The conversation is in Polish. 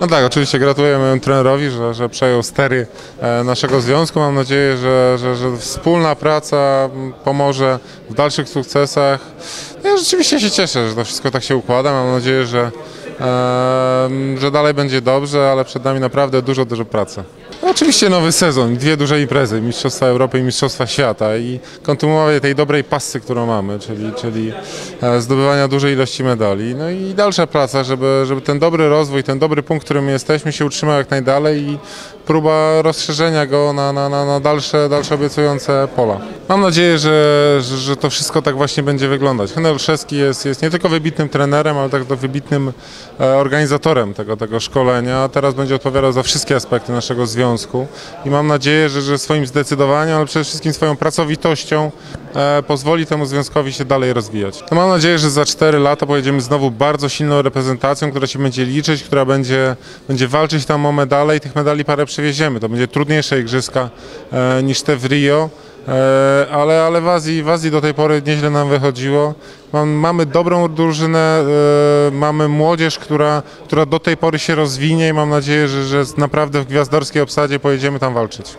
No tak, oczywiście gratuluję mojemu trenerowi, że, że przejął stery e, naszego związku. Mam nadzieję, że, że, że wspólna praca pomoże w dalszych sukcesach. No Ja rzeczywiście się cieszę, że to wszystko tak się układa. Mam nadzieję, że, że dalej będzie dobrze, ale przed nami naprawdę dużo, dużo pracy. Oczywiście nowy sezon, dwie duże imprezy, Mistrzostwa Europy i Mistrzostwa Świata i kontynuowanie tej dobrej pasy, którą mamy, czyli, czyli e, zdobywania dużej ilości medali. No i dalsza praca, żeby, żeby ten dobry rozwój, ten dobry punkt, w którym jesteśmy się utrzymał jak najdalej i próba rozszerzenia go na, na, na, na dalsze, dalsze obiecujące pola. Mam nadzieję, że, że, że to wszystko tak właśnie będzie wyglądać. Henryk Olszewski jest, jest nie tylko wybitnym trenerem, ale także wybitnym organizatorem tego, tego szkolenia. Teraz będzie odpowiadał za wszystkie aspekty naszego związku i mam nadzieję, że, że swoim zdecydowaniem, ale przede wszystkim swoją pracowitością e, pozwoli temu związkowi się dalej rozwijać. No mam nadzieję, że za 4 lata pojedziemy znowu bardzo silną reprezentacją, która się będzie liczyć, która będzie, będzie walczyć tam o medale i tych medali parę przywieziemy. To będzie trudniejsze igrzyska e, niż te w Rio. E, ale, ale w, Azji, w Azji do tej pory nieźle nam wychodziło. Mam, mamy dobrą drużynę, e, mamy młodzież, która, która do tej pory się rozwinie i mam nadzieję, że, że naprawdę w gwiazdorskiej obsadzie pojedziemy tam walczyć.